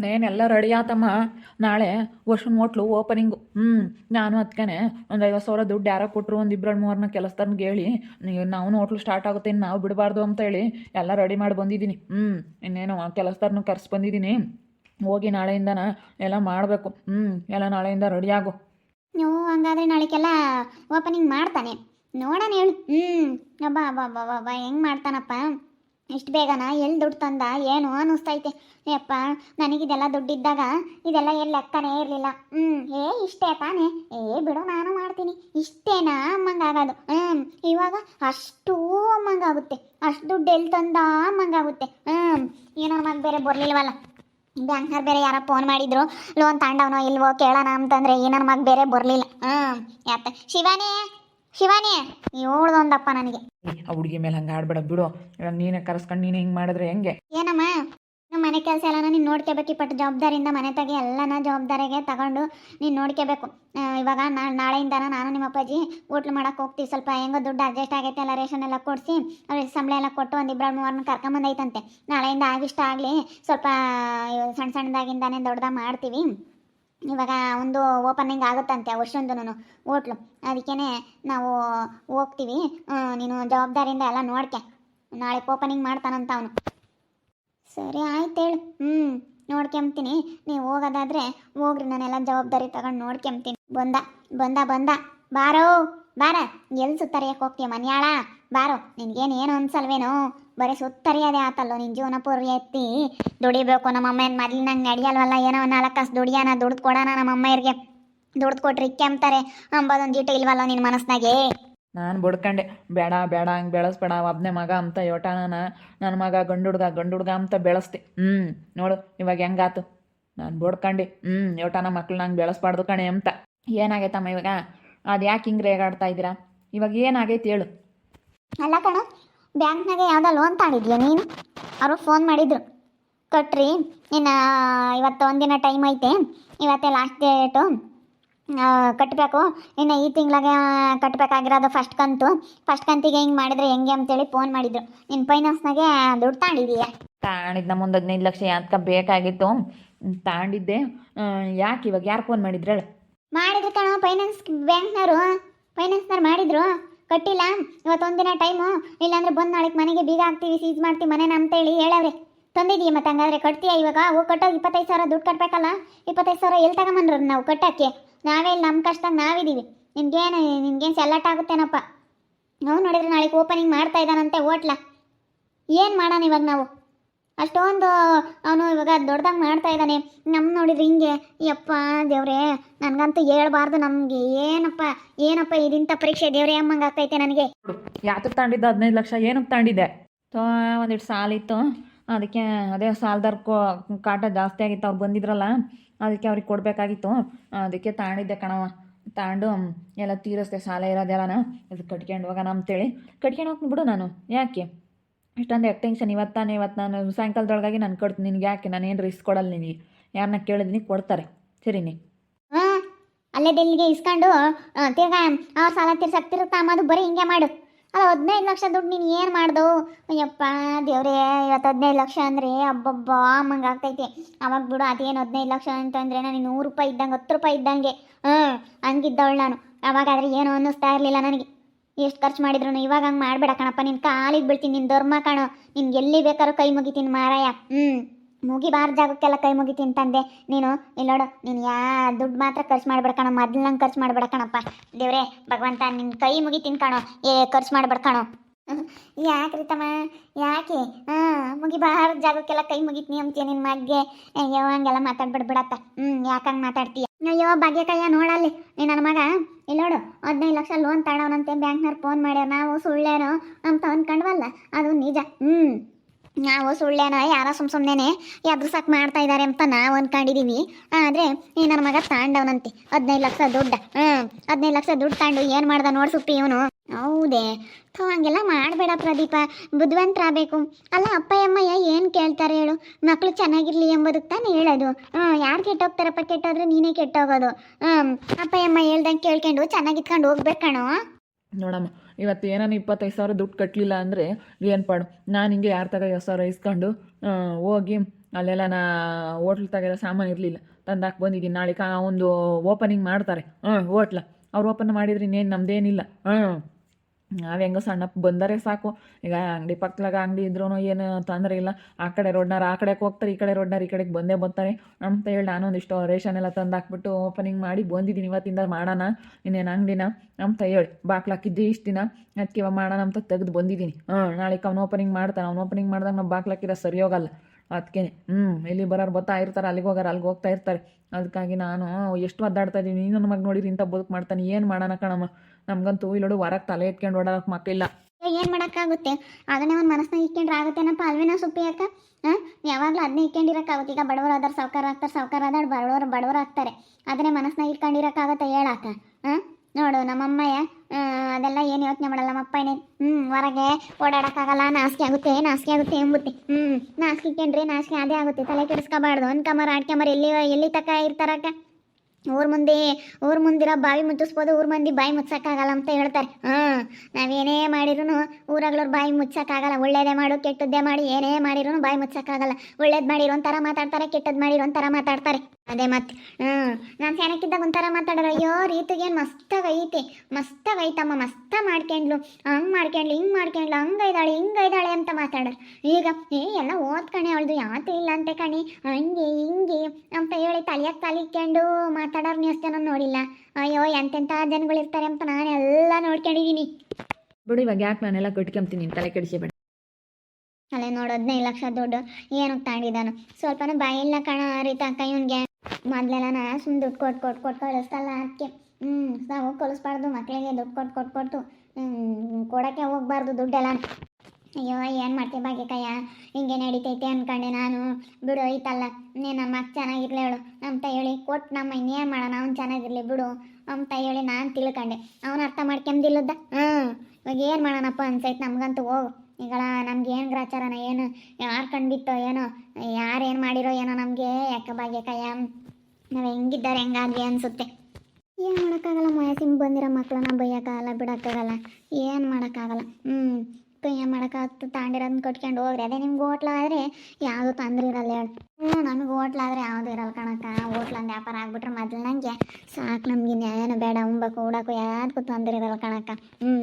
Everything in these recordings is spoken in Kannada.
ಇನ್ನೇನೆಲ್ಲ ರೆಡಿ ಆತಮ್ಮ. ನಾಳೆ ವರ್ಷನ್ ಹೋಟ್ಲು ಓಪನಿಂಗು ಹ್ಞೂ ನಾನು ಅದಕ್ಕೆ ಒಂದು ಐವತ್ತು ಸಾವಿರ ದುಡ್ಡು ಯಾರೋ ಕೊಟ್ಟರು ಒಂದು ಇಬ್ಬರು ಮೂರನ್ನ ಕೆಲಸದವ್ರಿಗೆ ಹೇಳಿ ನಾವು ಹೋಟ್ಲು ಸ್ಟಾರ್ಟ್ ಆಗುತ್ತೆ ಇನ್ನು ನಾವು ಬಿಡಬಾರ್ದು ಅಂತ ಹೇಳಿ ಎಲ್ಲ ರೆಡಿ ಮಾಡಿ ಬಂದಿದ್ದೀನಿ. ಹ್ಞೂ ಇನ್ನೇನು ಕೆಲಸದವ್ರನ್ನ ಕರ್ಸಿ ಬಂದಿದ್ದೀನಿ. ಹೋಗಿ ನಾಳೆಯಿಂದನ ಎಲ್ಲ ಮಾಡಬೇಕು. ಹ್ಞೂ ಎಲ್ಲ ನಾಳೆಯಿಂದ ರೆಡಿ ಆಗು. ನೀವು ಹಂಗಾದ್ರೆ ನಾಳೆಗೆಲ್ಲ ಓಪನಿಂಗ್ ಮಾಡ್ತಾನೆ. ನೋಡೋಣ ಹೇಳು. ಹ್ಞೂ ಅಬ್ಬಾ ಅಬ್ಬಾ ಅಬ್ಬಾ, ಹೆಂಗೆ ಮಾಡ್ತಾನಪ್ಪ. ಇಷ್ಟು ಬೇಗನ? ಎಲ್ಲಿ ದುಡ್ಡು ತಂದ? ಏನು ಅನ್ನಿಸ್ತೈತೆ ಯಪ್ಪ, ನನಗಿದೆಲ್ಲ ದುಡ್ಡಿದ್ದಾಗ ಇದೆಲ್ಲ ಎಲ್ಲಿ ಲೆಕ್ಕನೇ ಇರಲಿಲ್ಲ. ಹ್ಞೂ ಏ, ಇಷ್ಟೇ ತಾನೇ. ಏ, ಬಿಡು, ನಾನು ಮಾಡ್ತೀನಿ. ಇಷ್ಟೇನಾ? ಅಮ್ಮಂಗಾಗೋದು. ಹ್ಞೂ ಇವಾಗ ಅಷ್ಟು ಅಮ್ಮಂಗಾಗುತ್ತೆ. ಅಷ್ಟು ದುಡ್ಡು ಎಲ್ಲಿ ತಂದ? ಅಮ್ಮಂಗಾಗುತ್ತೆ. ಹ್ಞೂ ಏನೋ ನಮಗೆ ಬೇರೆ ಬರಲಿಲ್ವಲ್ಲ. ಬ್ಯಾಂಕ್ನವ್ರು ಬೇರೆ ಯಾರೋ ಫೋನ್ ಮಾಡಿದ್ರು. ಲೋನ್ ತಗೊಂಡವನೋ ಇಲ್ವೋ ಕೇಳೋಣ ಅಂತಂದ್ರೆ ಏನೋ ನಮಗೆ ಬೇರೆ ಬರಲಿಲ್ಲ. ಹ್ಞೂ ಯಾತ ಶಿವಾನೇ! ಶಿವಾನೇ ಒಂದಪ್ಪ ನನಗೆ. ಆ ಹುಡುಗಿ ಮೇಲೆ ಹಂಗ ಆಡ್ಬೇಡ ಬಿಡು. ಇವಾಗ ನೀನೇ ಕರೆಸ್ಕೊಂಡು ನೀನು ಹಿಂಗೆ ಮಾಡಿದ್ರೆ ಹೆಂಗೆ? ಏನಮ್ಮ? ನಮ್ಮ ಮನೆ ಕೆಲಸ ಎಲ್ಲ ನೀನು ನೋಡ್ಕೋಬೇಕು. ಪಟ್ಟು ಜವಾಬ್ದಾರಿಯಿಂದ ಮನೆ ತಗೆ ಎಲ್ಲನ ಜವಾಬ್ದಾರಿಗೆ ತಗೊಂಡು ನೀನು ನೋಡ್ಕೋಬೇಕು. ಇವಾಗ ನಾ- ನಾಳೆಯಿಂದ ನಾನು ನಿಮ್ಮ ಅಪ್ಪಾಜಿ ಹೋಟ್ಲು ಮಾಡಕ್ಕೆ ಹೋಗ್ತೀವಿ. ಸ್ವಲ್ಪ ಹೆಂಗೋ ದುಡ್ಡು ಅಡ್ಜಸ್ಟ್ ಆಗೈತೆ ಎಲ್ಲ ರೇಷನ್ ಎಲ್ಲ ಕೊಡಿಸಿ ಅವ್ರಿಗೆ ಸಂಬಳ ಎಲ್ಲ ಕೊಟ್ಟು ಒಂದು ಇಬ್ಬರು ಮೂವರನ್ನ ಕರ್ಕೊಂಬಂದೈತಂತೆ. ನಾಳೆಯಿಂದ ಆಗಿಷ್ಟ ಆಗಲಿ ಸ್ವಲ್ಪ ಸಣ್ಣ ಸಣ್ಣದಾಗಿಂದಾನೆ ದೊಡ್ಡದಾಗ ಮಾಡ್ತೀವಿ. ಇವಾಗ ಒಂದು ಓಪನಿಂಗ್ ಆಗುತ್ತಂತೆ ವರ್ಷೊಂದು ಹೋಟ್ಲು. ಅದಕ್ಕೇ ನಾವು ಹೋಗ್ತೀವಿ. ನೀನು ಜವಾಬ್ದಾರಿಯಿಂದ ಎಲ್ಲ ನೋಡ್ಕೆ. ನಾಳೆ ಓಪನಿಂಗ್ ಮಾಡ್ತಾನಂತ ಅವನು. ಸರಿ, ಆಯ್ತು ಹೇಳು. ಹ್ಞೂ ನೋಡ್ಕೊಂತೀನಿ ನೀವು ಹೋಗೋದಾದ್ರೆ ಹೋಗ್ರಿ, ನಾನೆಲ್ಲ ಜವಾಬ್ದಾರಿ ತಗೊಂಡು ನೋಡ್ಕೊಂತೀನಿ ಬಂದ ಬಂದ ಬಂದ. ಬಾರೋ, ಬಾರ. ಎಲ್ಲಿ ಯಾಕೆ ಹೋಗ್ತೀಯ ಮನ್ಯಾಳ? ಬಾರೋ, ನಿನ್ಗೇನು ಏನು ಅನ್ಸಲ್ವೇನೋ? ಬರೀ ಸುತ್ತರಿಯೋದೇ ಆತಲ್ಲೋ ನಿನ್ನ ಜೀವನ ಪೂರ್ವ ಎತ್ತಿ? ದುಡಿಬೇಕು, ನಮ್ಮ ಅಮ್ಮ ಏನು ಮೊದ್ಲು ನಂಗೆ ನಡೆಯಲ್ವಲ್ಲ? ಏನೋ ನಾಲ್ಕು ಕಾಸು ದುಡಿಯೋಣ ದುಡ್ದು ಕೊಡೋಣ ನಮ್ಮ ಅಮ್ಮಯ್ಯರಿಗೆ. ದುಡ್ದು ಕೊಟ್ರಿ ಇಕ್ಕೆ ಅಂತಾರೆ ಅಂಬೋದೊಂದು ಜೀಟ ಇಲ್ವಲ್ಲ ನಿನ್ನ ಮನಸ್ನಾಗೆ? ನಾನು ಬಡ್ಕಂಡೆ. ಬೇಡ ಬೇಡ, ಹಂಗೆ ಬೆಳೆಸ್ಬೇಡ. ಒಬ್ಬನೇ ಮಗ ಅಂತ ಯೋಟಾನ ನನ್ನ ಮಗ ಗಂಡು ಹುಡ್ಗ ಗಂಡು ಹುಡ್ಗ ಅಂತ ಬೆಳೆಸ್ತಿ. ಹ್ಞೂ ನೋಡು, ಇವಾಗ ಹೆಂಗಾತು? ನಾನು ಬುಡ್ಕಂಡಿ. ಹ್ಞೂ ಯೋಟಾನ ಮಕ್ಳು ನಂಗೆ ಬೆಳೆಸ್ಬಾರ್ದು ಕಣೆ ಅಂತ. ಏನಾಗೈತಮ್ಮ ಇವಾಗ? ಅದು ಯಾಕೆ ಹಿಂಗೆ ರೇಗಾಡ್ತಾ ಇದ್ದೀರಾ? ಇವಾಗ ಏನಾಗೈತೆ ಹೇಳು. ಅಲ್ಲ ಕಣ ಬ್ಯಾಂಕ್ನಾಗೆ ಯಾವುದೋ ಲೋನ್ ತಗೊಂಡಿದ್ಯಾ ನೀನು? ಅವರು ಫೋನ್ ಮಾಡಿದ್ರು. ಕೊಟ್ರಿ ಇನ್ನು ಇವತ್ತು ಒಂದಿನ ಟೈಮ್ ಐತೆ ಇವತ್ತೇ ಲಾಸ್ಟ್ ಡೇಟು ಕಟ್ಟಬೇಕು ಇನ್ನು ಈ ತಿಂಗಳಿಗೆ ಕಟ್ಟಬೇಕಾಗಿರೋದು ಫಸ್ಟ್ ಕಂತು. ಫಸ್ಟ್ ಕಂತಿಗೆ ಹಿಂಗೆ ಮಾಡಿದ್ರೆ ಹೆಂಗೆ ಅಂತೇಳಿ ಫೋನ್ ಮಾಡಿದ್ರು. ನಿನ್ನ ಫೈನಾನ್ಸ್ನಾಗೆ ದುಡ್ಡು ತಾಂಡಿದೀಯಾ ತಾಂಡಿದ್ದು ನಮ್ಮ ಮುಂದೆ ಹದಿನೈದು ಲಕ್ಷ ಯಾಕೆ ಬೇಕಾಗಿತ್ತು. ತಾಂಡಿದ್ದೆ ಯಾಕೆ ಇವಾಗ ಯಾರು ಫೋನ್ ಮಾಡಿದ್ರು ಹೇಳು ಮಾಡಿದ್ರು ಕಣ ಫೈನಾನ್ಸ್ ಬ್ಯಾಂಕ್ನವರು. ಫೈನಾನ್ಸ್ನವ್ರು ಮಾಡಿದ್ರು. ಕಟ್ಟಿಲ್ಲ. ಇವತ್ತೊಂದಿನ ಟೈಮು ಇಲ್ಲಾಂದ್ರೆ ಬಂದು ನಾಳೆಗೆ ಮನೆಗೆ ಬೀಗ ಹಾಕ್ತೀವಿ ಸೀಸ್ ಮಾಡ್ತೀವಿ, ಮನೇನ ಅಂತೇಳಿ ಹೇಳವ್ರೆ. ತಂದಿದ್ದೀಯ ಮತ್ತೆ ಹಂಗಾದ್ರೆ ಕಟ್ತೀಯ ಇವಾಗ? ಹೂ ಕಟ್ಟೋ ಇಪ್ಪತ್ತೈದು ಸಾವಿರ ದುಡ್ಡು ಕಟ್ಟಬೇಕಲ್ಲ ಇಪ್ಪತ್ತೈದು ಸಾವಿರ ಎಲ್ಲಿ ತಗೊಂಬಂದ್ರು ನಾವು ಕಟ್ಟೋಕ್ಕೆ? ನಾವೇ ಇಲ್ಲಿ ನಮ್ಮ ಕಷ್ಟದಾಗ ನಾವಿದ್ದೀವಿ ನಿಮ್ಗೇನು ನಿಮ್ಗೇನು ಸೆಲ್ಲಟ್ ಆಗುತ್ತೇನಪ್ಪ? ನಾವು ನೋಡಿದ್ರೆ ನಾಳೆಗೆ ಓಪನಿಂಗ್ ಮಾಡ್ತಾ ಇದ್ದಾನಂತೆ, ಹೋಟ್ಲ. ಏನು ಮಾಡೋಣ ಇವಾಗ ನಾವು? ಅಷ್ಟೊಂದು ಅವನು ಇವಾಗ ದೊಡ್ಡದಾಗಿ ಮಾಡ್ತಾ ಇದ್ದಾನೆ. ನಮ್ಮ ನೋಡಿದ್ರೆ ಹಿಂಗೆ, ಯಪ್ಪ ದೇವ್ರೇ, ನನಗಂತೂ ಹೇಳ್ಬಾರ್ದು ನಮಗೆ. ಏನಪ್ಪ ಏನಪ್ಪ ಇದಿಂತ ಪರೀಕ್ಷೆ ದೇವ್ರೇ ಅಮ್ಮಂಗೆ ಆಗ್ತೈತೆ ನನಗೆ? ಯಾತಕ್ಕೆ ತಾಂಡಿದ್ದ ಹದಿನೈದು ಲಕ್ಷ? ಏನಕ್ಕೆ ತಾಂಡಿದ್ದೆ ತೋ ಒಂದಿಟ್ಟು ಸಾಲಿತ್ತು ಅದಕ್ಕೆ ಅದೇ ಸಾಲದಾರ್ ಕಾಟ ಜಾಸ್ತಿ ಆಗಿತ್ತು. ಅವ್ರು ಬಂದಿದ್ರಲ್ಲ, ಅದಕ್ಕೆ ಅವ್ರಿಗೆ ಕೊಡಬೇಕಾಗಿತ್ತು. ಅದಕ್ಕೆ ತಾಂಡಿದ್ದೆ ಕಣವ ತಾಂಡು, ಎಲ್ಲ ತೀರಿಸ್ದೆ ಸಾಲ ಇರೋದೆಲ್ಲನ? ಇದು ಕಟ್ಕೊಂಡು ಹೋಗೋಣ ಅಂತೇಳಿ. ಕಟ್ಕೊಂಡು ಹೋಗ್ತೀನಿ ಬಿಡು ನಾನು. ಯಾಕೆ? ಇಷ್ಟೊಂದು ಎಕ್ಟೆನ್ಷನ್ ಇವತ್ತು ಇವತ್ತಾನೆ ಇವತ್ತು ನಾನು ಸಾಯಂಕಾಲದೊಳಗಾಗಿ ನಾನು ಕೊಡ್ತೀನಿ. ನಿನಗೆ ಯಾಕೆ? ನಾನು ಏನು ರಿಸ್ಕ್ ಕೊಡಲ್ಲ ನಿನಗೆ ಯಾರನ್ನ ಕೇಳಿದ್ನಿ ಕೊಡ್ತಾರೆ. ಸರಿನಿ ಹಾಂ ಅಲ್ಲೇ ಡೆಲ್ಲಿಗೆ ಇಸ್ಕೊಂಡು ಆ, ತಿರ್ಗಾ ಅವ್ರ ಸಾಲ ತೀರ್ಸಕ್ ತಿರುಗ್ತಾ ಅಂಬೋದು ಬರೀ ಹಿಂಗೆ ಮಾಡು. ಅಲ್ಲ ಹದಿನೈದು ಲಕ್ಷ ದುಡ್ಡು ನೀನು ಏನು ಮಾಡ್ದು? ಅಯ್ಯಪ್ಪ ದೇವ್ರೇ ಇವತ್ತು ಹದಿನೈದು ಲಕ್ಷ ಅಂದರೆ ಅಬ್ಬಬ್ಬ ಅಮ್ಮಂಗೆ ಆಗ್ತೈತೆ. ಅವಾಗ ಬಿಡು ಅದೇನು ಹದಿನೈದು ಲಕ್ಷ ಅಂತಂದ್ರೆ ನನಗೆ ನೂರು ರೂಪಾಯಿ ಇದ್ದಂಗೆ ಹತ್ತು ರೂಪಾಯಿ ಇದ್ದಂಗೆ. ಹಾಂ ಹಂಗಿದ್ದವಳು ನಾನು. ಅವಾಗಾದರೆ ಏನು ಅನ್ನಿಸ್ತಾ ಇರಲಿಲ್ಲ ನನಗೆ. ಎಷ್ಟು ಖರ್ಚು ಮಾಡಿದ್ರು ಇವಾಗ ಹಂಗೆ ಮಾಡಬೇಡ ಕಣಪ್ಪ. ನಿನ್ನ ಕಾಲಿಗೆ ಬೀಳ್ತೀನಿ ನಿನ್ನ ಧರ್ಮ ಕಾಣು. ನಿನ್ಗೆ ಎಲ್ಲಿ ಬೇಕಾದ್ರೂ ಕೈ ಮುಗಿತೀನಿ ಮಾರಾಯ. ಹ್ಞೂ ಮುಗಿಬಾರ್ದು ಜಾಗಕ್ಕೆಲ್ಲ ಕೈ ಮುಗಿತೀನಿ ತಂದೆ. ನೀನು ಇಲ್ಲೋಡು ನೀನು ಯಾ ದುಡ್ಡು ಮಾತ್ರ ಖರ್ಚು ಮಾಡ್ಬೇಡ ಕಣೋ. ಮೊದ್ಲಂಗೆ ಖರ್ಚು ಮಾಡ್ಬೇಡ ಕಣಪ್ಪ. ದೇವ್ರೆ, ಭಗವಂತ ನಿನ್ನ ಕೈ ಮುಗಿತೀನಿ ಕಣೋ. ಏ, ಖರ್ಚು ಮಾಡ್ಬೇಡ ಕಣೋ. ಯಾಕೆ ರೀತಮ್ಮ? ಯಾಕೆ? ಹಾಂ? ಮುಗಿಬಾರ್ದು ಜಾಗಕ್ಕೆಲ್ಲ ಕೈ ಮುಗಿತೀನಿ ಅಂತೀಯ ನಿನ್ನ ಮಗ್ಗೆ ಅಯ್ಯೋ ಹಂಗೆಲ್ಲ ಮಾತಾಡ್ಬಿಡ್ಬಿಡತ್ತ ಹ್ಮ್, ಯಾಕಂಗ್ ಮಾತಾಡ್ತೀಯ? ಅಯ್ಯೋ ಭಾಗ್ಯಕಯ್ಯ ನೋಡಲ್ಲಿ. ನೀ ನನ್ನ ಮಗ? ಇಲ್ಲಿ ನೋಡು, ಹದಿನೈದು ಲಕ್ಷ ಲೋನ್ ತಗೊಳವನಂತೆ ಬ್ಯಾಂಕ್ನವ್ರು ಫೋನ್ ಮಾಡ್ಯಾರ. ನಾವು ಸುಳ್ಳೇನೋ ಅಂತ ಅಂದ್ಕೊಂಡ್ವಲ್ಲ ಅದು ನಿಜ. ಹ್ಮ್, ನಾವು ಸುಳ್ಳೇನೋ, ಯಾರೋ ಸುಮ್ ಸುಮ್ಮನೆ ಎದುರ್ಸಕ್ ಮಾಡ್ತಾ ಇದ್ದಾರೆ ಅಂತ ನಾವು ಅನ್ಕೊಂಡಿದೀವಿ. ಆದ್ರೆ, ಈ ನನ್ನ ಮಗ ತಾಂಡವನಂತೆ. ಹದಿನೈದು ಲಕ್ಷ ದುಡ್ಡ. ಹ್ಮ್, ಹದಿನೈದು ಲಕ್ಷ ದುಡ್ಡು ತಾಂಡು ಏನು ಮಾಡ್ದ ನೋಡ್ಸುಪ್ಪಿ ಇವನು. ಹೌದೇ. ಥೋ, ಹಂಗೆಲ್ಲ ಮಾಡಬೇಡ ಪ್ರದೀಪ. ಬುದ್ಧಿವಂತರಾಗಬೇಕು ಅಲ್ಲ ಅಪ್ಪ ಅಮ್ಮಯ್ಯ ಏನು ಕೇಳ್ತಾರೆ ಹೇಳು? ಮಕ್ಕಳು ಚೆನ್ನಾಗಿರ್ಲಿ ಎಂಬುದಕ್ಕೆ ತಾನೇ ಹೇಳೋದು. ಹ್ಞೂ ಯಾರು ಕೆಟ್ಟೋಗ್ತಾರಪ್ಪ? ಕೆಟ್ಟೋದ್ರೆ ನೀನೇ ಕೆಟ್ಟೋಗೋದು. ಹ್ಞೂ ಅಪ್ಪ ಅಮ್ಮ ಹೇಳ್ದಂಗೆ ಕೇಳ್ಕೊಂಡು ಚೆನ್ನಾಗಿತ್ಕೊಂಡು ಹೋಗ್ಬೇಕು ಕಣೋ. ನೋಡಮ್ಮ, ಇವತ್ತು ಏನಾನು ಇಪ್ಪತ್ತೈದು ಸಾವಿರ ದುಡ್ಡು ಕಟ್ಟಲಿಲ್ಲ ಅಂದರೆ ಏನು ಪಾಡು? ನಾನು ಹಿಂಗೆ ಯಾರ ತಗ ಐವತ್ತು ಸಾವಿರ ಇಸ್ಕೊಂಡು ಹೋಗಿ ಅಲ್ಲೆಲ್ಲ ನಾ ಹೋಟ್ಲ್ ತಗೆಲ್ಲ ಸಾಮಾನು ಇರಲಿಲ್ಲ. ತಂದಾಕ್ ಬಂದಿದ್ದೀನಿ. ನಾಳೆ ಕಾ ಒಂದು ಓಪನಿಂಗ್ ಮಾಡ್ತಾರೆ. ಹ್ಞೂ ಹೋಟ್ಲ. ಅವ್ರು ಓಪನ್ ಮಾಡಿದ್ರೆ ಇನ್ನೇನು ನಮ್ದೇನಿಲ್ಲ. ಹ್ಞೂ ನಾವು ಹೆಂಗೋ ಸಣ್ಣ ಬಂದರೆ ಸಾಕು. ಈಗ ಅಂಗಡಿ ಪಕ್ಕದಾಗ ಅಂಗಡಿ ಇದ್ರೂ ಏನು ತೊಂದರೆ ಇಲ್ಲ. ಆ ಕಡೆ ರೋಡ್ನಾರ ಆ ಕಡೆಗೆ ಹೋಗ್ತಾರೆ, ಈ ಕಡೆ ರೋಡ್ನಾರ ಈ ಕಡೆಗೆ ಬಂದೇ ಬರ್ತಾರೆ. ಅಂತ ಹೇಳಿ ನಾನು ಒಂದಿಷ್ಟು ರೇಷನ್ ಎಲ್ಲ ತಂದು ಹಾಕ್ಬಿಟ್ಟು ಓಪನಿಂಗ್ ಮಾಡಿ ಬಂದಿದ್ದೀನಿ ಇವತ್ತಿಂದ ಮಾಡೋಣ, ಇನ್ನೇನು ಅಂಗಡಿನ. ಅಂತ ಹೇಳಿ ಬಾಕ್ಲು ಹಾಕಿದ್ದೆ ಇಷ್ಟು ದಿನ. ಅದಕ್ಕೆ ಇವಾಗ ಮಾಡೋಣ ಅಂತ ತೆಗೆದು ಬಂದಿದ್ದೀನಿ. ಹಾಂ ನಾಳೆ ಅವ್ನು ಓಪನಿಂಗ್ ಮಾಡ್ತಾನೆ. ಅವ್ನು ಓಪನಿಂಗ್ ಮಾಡಿದಾಗ ನಾವು ಬಾಕ್ಲಾಕಿರೋ ಸರಿ ಹೋಗಲ್ಲ. ಅದಕ್ಕೆ ಹ್ಞೂ ಇಲ್ಲಿ ಬರೋರು ಬರ್ತಾ ಇರ್ತಾರೆ, ಅಲ್ಲಿಗೆ ಹೋಗಾರ ಅಲ್ಲಿಗೆ ಹೋಗ್ತಾ ಇರ್ತಾರೆ. ಅದಕ್ಕಾಗಿ ನಾನು ಎಷ್ಟು ಒದ್ದಾಡ್ತಾ ಇದ್ದೀನಿ. ನೀನು ಮಗ ನೋಡಿರಿ ಇಂಥ ಬದುಕು ಮಾಡ್ತಾನೆ. ಏನು ಮಾಡೋಣ ಕಣಮ್ಮ? ನಮಗಂತೂ ಇಲ್ಲೋಡು ಹೊರಗೆ ತಲೆ ಇಟ್ಕೊಂಡು ಓಡಾಡೋಕೆ ಮಕ್ಕಳಿಲ್ಲ ಏನು ಮಾಡಕ್ಕಾಗುತ್ತೆ? ಅದನ್ನೇ ಒಂದು ಮನಸ್ನಾಗ ಇಟ್ಕೊಂಡ್ರೆ ಆಗುತ್ತೇನಪ್ಪ? ಅಲ್ವಿನ ಸುಪ್ಪಿ ಅಕ್ಕ ಹಾಂ? ಯಾವಾಗಲೂ ಅದನ್ನೇ ಇಟ್ಕೊಂಡಿರೋಕ್ಕಾಗುತ್ತೆ. ಈಗ ಬಡವರು ಆದ್ರೆ ಸಾವ್ಕಾರ ಆಗ್ತಾರೆ, ಸಾವ್ಕಾರ ಆದ್ರೆ ಬಡವರು ಬಡವರು ಆಗ್ತಾರೆ. ಅದನ್ನೇ ಮನಸ್ನಾಗ ಇಟ್ಕೊಂಡಿರೋಕ್ಕಾಗತ್ತೆ ಹೇಳಕ್ಕ ಹಾಂ? ನೋಡು, ನಮ್ಮಮ್ಮಯ್ಯ ಅದೆಲ್ಲ ಏನು ಯೋಚನೆ ಮಾಡಲ್ಲ ನಮ್ಮಪ್ಪ ಏನೇ ಹ್ಞೂ ಹೊರಗೆ ಓಡಾಡೋಕ್ಕಾಗಲ್ಲ ನಾಸಿಕೆ ಆಗುತ್ತೆ ನಾಸಿಕೆ ಆಗುತ್ತೆ ಎಂಬುತ್ತೆ. ಹ್ಞೂ ನಾಸಿಕೆ ಕೇಳ್ರಿ ನಾಸಿಕೆ ಅದೇ ಆಗುತ್ತೆ. ತಲೆ ಕೆಡಿಸ್ಕೋಬಾರ್ದು. ಅನ್ಕಮರ ಆಡ್ಕೊಂಬರ್ ಎಲ್ಲಿ ಎಲ್ಲಿ ತಕ ಇರ್ತಾರಕ್ಕ ಊರ್ ಮುಂದೆ, ಊರ್ ಮುಂದಿರೋ ಬಾವಿ ಮುಚ್ಚಿಸ್ಬೋದು, ಊರ್ ಮಂದಿ ಬಾಯಿ ಮುಚ್ಚಕ್ಕಾಗಲ್ಲ ಅಂತ ಹೇಳ್ತಾರೆ. ಹಾಂ ನಾವೇನೇ ಮಾಡಿರೂ ಊರಾಗ್ಲೋರು ಬಾಯಿ ಮುಚ್ಚಕ್ಕಾಗಲ್ಲ. ಒಳ್ಳೇದೇ ಮಾಡು, ಕೆಟ್ಟದ್ದೇ ಮಾಡಿ, ಏನೇ ಮಾಡಿರೂ ಬಾಯಿ ಮುಚ್ಚಕ್ಕಾಗಲ್ಲ. ಒಳ್ಳೇದು ಮಾಡಿರೋ ಒಂಥರ ಮಾತಾಡ್ತಾರೆ ಕೆಟ್ಟದ್ದು ಮಾಡಿರೋ ಒಂಥರ ಮಾತಾಡ್ತಾರೆ. ಅದೇ ಮತ್ತೆ ಹ್ಞೂ ನಾನು ಸ್ಯಾನಕ್ಕಿದ್ದಾಗ ಒಂಥರ ಮಾತಾಡೋರು, ಅಯ್ಯೋ ರೀತಿಗೇನು ಮಸ್ತಾಗ ಐತೆ ಮಸ್ತಾಗ ಐತಮ್ಮ ಮಸ್ತ ಮಾಡ್ಕೊಂಡ್ಲು ಹಂಗೆ ಮಾಡ್ಕೊಂಡ್ಲು ಹಿಂಗೆ ಮಾಡ್ಕೊಂಡ್ಲು ಹಂಗೆ ಇದ್ದಾಳೆ ಹಿಂಗೆ ಇದ್ದಾಳೆ ಅಂತ ಮಾತಾಡೋರು. ಈಗ, ಏ, ಎಲ್ಲ ಓದ್ಕಣೆ ಅವಳದು ಯಾವತ್ತೂ ಇಲ್ಲ ಅಂತೆ ಕಣಿ. ಹಂಗೆ, ಹಿಂಗೆ ಅಂತ ಹೇಳಿ ತಲೆಯಾಗ ತಲೆ ಇಕ್ಕೊಂಡು ಮಾತಾಡೋರು ನೀವು ಜನ ನೋಡಿಲ್ಲ. ಅಯ್ಯೋ ಎಂತೆಂಥ ಜನಗಳು ಇರ್ತಾರೆ ಅಂತ ನಾನು ಎಲ್ಲ ನೋಡ್ಕೊಂಡಿದ್ದೀನಿ ಬಿಡು, ಇವಾಗ ಯಾಕೆ ನಾನೆಲ್ಲ ಕಟ್ಕೊಂತೀನಿ? ನೀನು ತಲೆ ಕೆಡಿಸಿಬೇಡ ಅಲ್ಲೇ ನೋಡು, ಹದಿನೈದು ಲಕ್ಷ ದುಡ್ಡು ಏನು ತಾಂಡಿದಾನು ಸ್ವಲ್ಪನೂ ಬಾಯಿಲ್ಲ ಕಣ, ರೀತ ಅಕ್ಕ, ಇವನ್ಗೆ. ಮೊದ್ಲೆಲ್ಲ ನಾ ಸುಮ್ ದುಡ್ಡು ಕೊಟ್ಟು ಕೊಟ್ಟು ಕೊಟ್ಟು ಕಳಿಸ್ತಲ್ಲ ಅದಕ್ಕೆ ಹ್ಮ್, ನಾವು ಕಲಿಸ್ಬಾರ್ದು ಮಕ್ಕಳಿಗೆ ದುಡ್ಡು ಕೊಟ್ಟು ಕೊಟ್ಟು. ಕೊಟ್ಟು ಕೊಡೋಕ್ಕೆ ಹೋಗ್ಬಾರ್ದು ದುಡ್ಡೆಲ್ಲ. ಅಯ್ಯೋ, ಏನು ಮಾಡ್ತೀವಿ ಭಾಗ್ಯಕಯ್ಯ ಹಿಂಗೆ ನಡೀತೈತೆ ಅನ್ಕೊಂಡೆ ನಾನು. ಬಿಡು, ಐತಲ್ಲ. ನೀ ನಮ್ಮ ಅಕ್ಕ ಚೆನ್ನಾಗಿರ್ಲಿ ಹೇಳು. ಅಂತ ಹೇಳಿ ಕೊಟ್ಟು ನಮ್ಮ ಇನ್ನೇನು ಮಾಡೋಣ? ಅವ್ನು ಚೆನ್ನಾಗಿರ್ಲಿ ಬಿಡು. ಅಂತ ಹೇಳಿ ನಾನು ತಿಳ್ಕೊಂಡೆ. ಅವನು ಅರ್ಥ ಮಾಡ್ಕೊಂಡಿಲ್ಲದ ಹಾಂ ಇವಾಗ ಏನು ಮಾಡೋಣಪ್ಪ ಅನ್ಸೈತೆ ನಮಗಂತೂ ಹೋಗು ಈಗ ನಮ್ಗೆ ಏನು ಗ್ರಾಚಾರನ, ಏನು, ಯಾರು ಕಂಡಿತ್ತೋ ಏನೋ, ಯಾರು ಏನು ಮಾಡಿರೋ ಏನೋ ನಮಗೆ, ಯಾಕೆ ಯಾಮ್ ನಾವು ಹೆಂಗಿದ್ದಾರೆ, ಹೆಂಗಾದ್ವಿ ಅನಿಸುತ್ತೆ. ಏನು ಮಾಡೋಕ್ಕಾಗಲ್ಲ ಮಯಸಿಂಗೆ ಬಂದಿರೋ ಮಕ್ಕಳನ್ನ ಬೈಯೋಕ್ಕಾಗಲ್ಲ ಬಿಡೋಕ್ಕಾಗಲ್ಲ ಏನು ಮಾಡೋಕ್ಕಾಗಲ್ಲ ಹ್ಞೂ ಏನು ಮಾಡೋಕ್ಕಾಗತ್ತೆ ತಾಂಡಿರೋದನ್ನ ಕಟ್ಕೊಂಡು ಹೋಗ್ರಿ. ಅದೇ ನಿಮ್ಗೆ ಹೋಟ್ಲ ಆದ್ರೆ ಯಾವುದು ತೊಂದ್ರೆ ಇರಲ್ಲ ಹೇಳಿ. ಹ್ಞೂ ನಮಗೆ ಹೋಟ್ಲಾದ್ರೆ ಯಾವುದು ಇರಲ್ಲ ಕಣಕ್ಕ. ಹೋಟ್ಲಂದು ವ್ಯಾಪಾರ ಆಗ್ಬಿಟ್ರೆ ಮೊದಲು ನನಗೆ ಸಾಕು ನಮ್ಗೆ ಏನು ಬೇಡ ಉಂಬಕು ಉಡಕು ಯಾವ್ದಕ್ಕೂ ತೊಂದರೆ ಇರಲ್ಲ ಕಣಕ್ಕ. ಹ್ಞೂ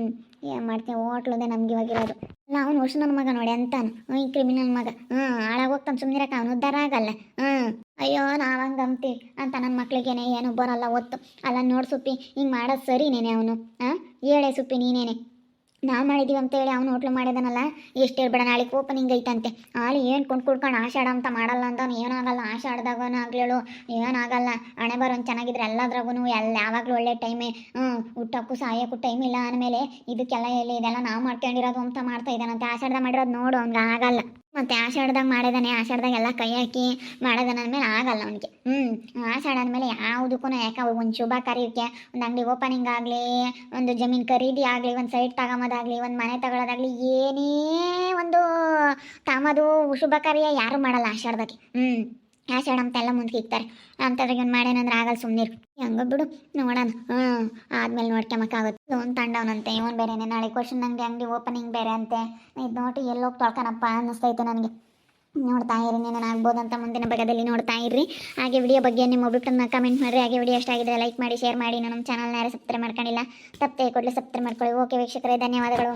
ಏನು ಮಾಡ್ತೀವಿ ಹೋಟ್ಲದೇ ನಮ್ಗೆ ಇವಾಗಿರೋದು ಅಲ್ಲ, ಅವ್ನು ವರ್ಷ ಮಗ ನೋಡಿ ಅಂತಾನು. ಈ ಕ್ರಿಮಿನಲ್ ಮಗ. ಹ್ಞೂ ಹಾಳಾಗೋಗ್ತಾನೆ ಸುಮ್ಮನಿರಕ್ಕೆ ಅವನು ಉದ್ದಾರ ಆಗಲ್ಲ. ಹ್ಞೂ ಅಯ್ಯೋ, ನಾವು ಹಂಗೆ ಅಂಬ್ತಿ ಅಂತ ನನ್ನ ಮಕ್ಳಿಗೇನೆ ಏನು ಬರಲ್ಲ ಒತ್ತು. ಅಲ್ಲ ನೋಡಿ ಸುಪ್ಪಿ, ಹಿಂಗೆ ಮಾಡೋದು ಸರಿನೇನೆ ಅವನು? ಹಾಂ? ಹೇಳೆ ಸುಪ್ಪಿ, ನೀನೇನೆ? ನಾವು ಅಂತ ಹೇಳಿ ಅವ್ನು ಹೋಟ್ಲು ಮಾಡಿದಾನಲ್ಲ, ಎಷ್ಟು ಹೇಳ್ಬೇಡ ನಾಳೆ ಓಪನಿಂಗ್ ಐತಂತೆ. ಆಳಿ ಏನು ಕೊಂಡು ಕುಡ್ಕೊಂಡು ಆಷಾಢ ಅಂತ ಮಾಡಲ್ಲ ಅಂತ ಅವ್ನು ಏನಾಗಲ್ಲ ಆಷಾಢದಾಗನೂ ಆಗ್ಲೇಳು ಏನಾಗಲ್ಲ ಹಣೆ ಬರೋನ್ ಚೆನ್ನಾಗಿದ್ರೆ ಎಲ್ಲದ್ರಾಗೂ ಎಲ್ಲ ಯಾವಾಗಲೂ ಒಳ್ಳೆ ಟೈಮೇ ಹ್ಞೂ ಊಟಕ್ಕೂ ಸಾಯೋಕ್ಕೂ ಟೈಮ್ ಇಲ್ಲ ಅಂದಮೇಲೆ, ಇದಕ್ಕೆಲ್ಲ ಎಲ್ಲಿ ಇದೆಲ್ಲ ನಾವು ಮಾಡ್ಕೊಂಡಿರೋದು ಅಂತ ಮಾಡ್ತಾ ಇದ್ದಾನಂತೆ. ಆಶಾಡ್ದ ಮಾಡಿರೋದು ನೋಡು, ಅವ್ನಿಗೆ ಆಗಲ್ಲ. ಮತ್ತೆ ಆಷಾಢದಾಗ ಮಾಡಿದಾನೆ, ಆಷಾಢದಾಗ ಎಲ್ಲ ಕೈ ಹಾಕಿ ಮಾಡಿದಾನ ಅಂದಮೇಲೆ ಆಗಲ್ಲ ಅವನಿಗೆ. ಹ್ಞೂ ಆಷಾಢ ಅಂದಮೇಲೆ ಯಾವುದಕ್ಕೂ ಯಾಕೆ ಒಂದು ಶುಭ ಕಾರ್ಯಕ್ಕೆ ಒಂದು ಅಂಗಡಿ ಓಪನಿಂಗ್ ಆಗಲಿ, ಒಂದು ಜಮೀನು ಖರೀದಿ ಆಗಲಿ, ಒಂದು ಸೈಟ್ ತಗೊಂಬೋದಾಗಲಿ, ಒಂದು ಮನೆ ತಗೊಳ್ಳೋದಾಗಲಿ ಏನೇ ಒಂದು ತಾಮದು ಶುಭ ಕಾರ್ಯ ಯಾರು ಮಾಡಲ್ಲ ಆಷಾಢದಾಗೆ. ಹ್ಞೂ ಆಷಾಢ ಅಂತೆಲ್ಲ ಮುಂದಕ್ಕಿಕ್ತಾರೆ ಅಂಥದ್ರಾಗ ಏನು ಮಾಡ್ಯಾನಂದ್ರೆ ಆಗಲ್ಲ ಸುಮ್ಮನೆ ಹಂಗ ಬಿಡು, ನೋಡೋಣ. ಹ್ಞೂ ಆದ್ಮೇಲೆ ನೋಡ್ಕೊಂಬಕ್ಕಾಗುತ್ತೆ ಒಂದು ತಂಡವನಂತೆ, ಇವನು ಬೇರೆನೆ. ನಾಳೆ ಕ್ವಶನ್ ನನಗೆ ಅಂಗಡಿ ಓಪನಿಂಗ್ ಬೇರೆ ಅಂತೆ. ಇದು ನೋಡಿ ಎಲ್ಲೋಗಿ ತೊಳ್ಕನಪ್ಪ ಅನ್ನಿಸ್ತೈತೆ ನನಗೆ. ನೋಡ್ತಾ ಇರಿ, ನೀನು ಆಗ್ಬೋದು ಅಂತ ಮುಂದಿನ ಭಾಗದಲ್ಲಿ ನೋಡ್ತಾ ಇರ್ರಿ. ಹಾಗೆ ವಿಡಿಯೋ ಬಗ್ಗೆ ನಿಮ್ಮ ಅಭಿಪ್ರಾಯನ ಕಮೆಂಟ್ ಮಾಡಿರಿ. ಹಾಗೆ ವಿಡಿಯೋ ಇಷ್ಟ ಆಗಿದೆ ಲೈಕ್ ಮಾಡಿ ಶೇರ್ ಮಾಡಿ. ನಮ್ಮ ಚಾನಲ್ನ ಯಾರು ಸಬ್ಸ್ಕ್ರೈಬ್ ಮಾಡ್ಕೊಂಡಿಲ್ಲ ತಪ್ಪೇ ಕೊಡಲಿ ಸಬ್ಸ್ಕ್ರೈಬ್ ಮಾಡ್ಕೊಳ್ಳಿ. ಓಕೆ ವೀಕ್ಷಕರೇ, ಧನ್ಯವಾದಗಳು.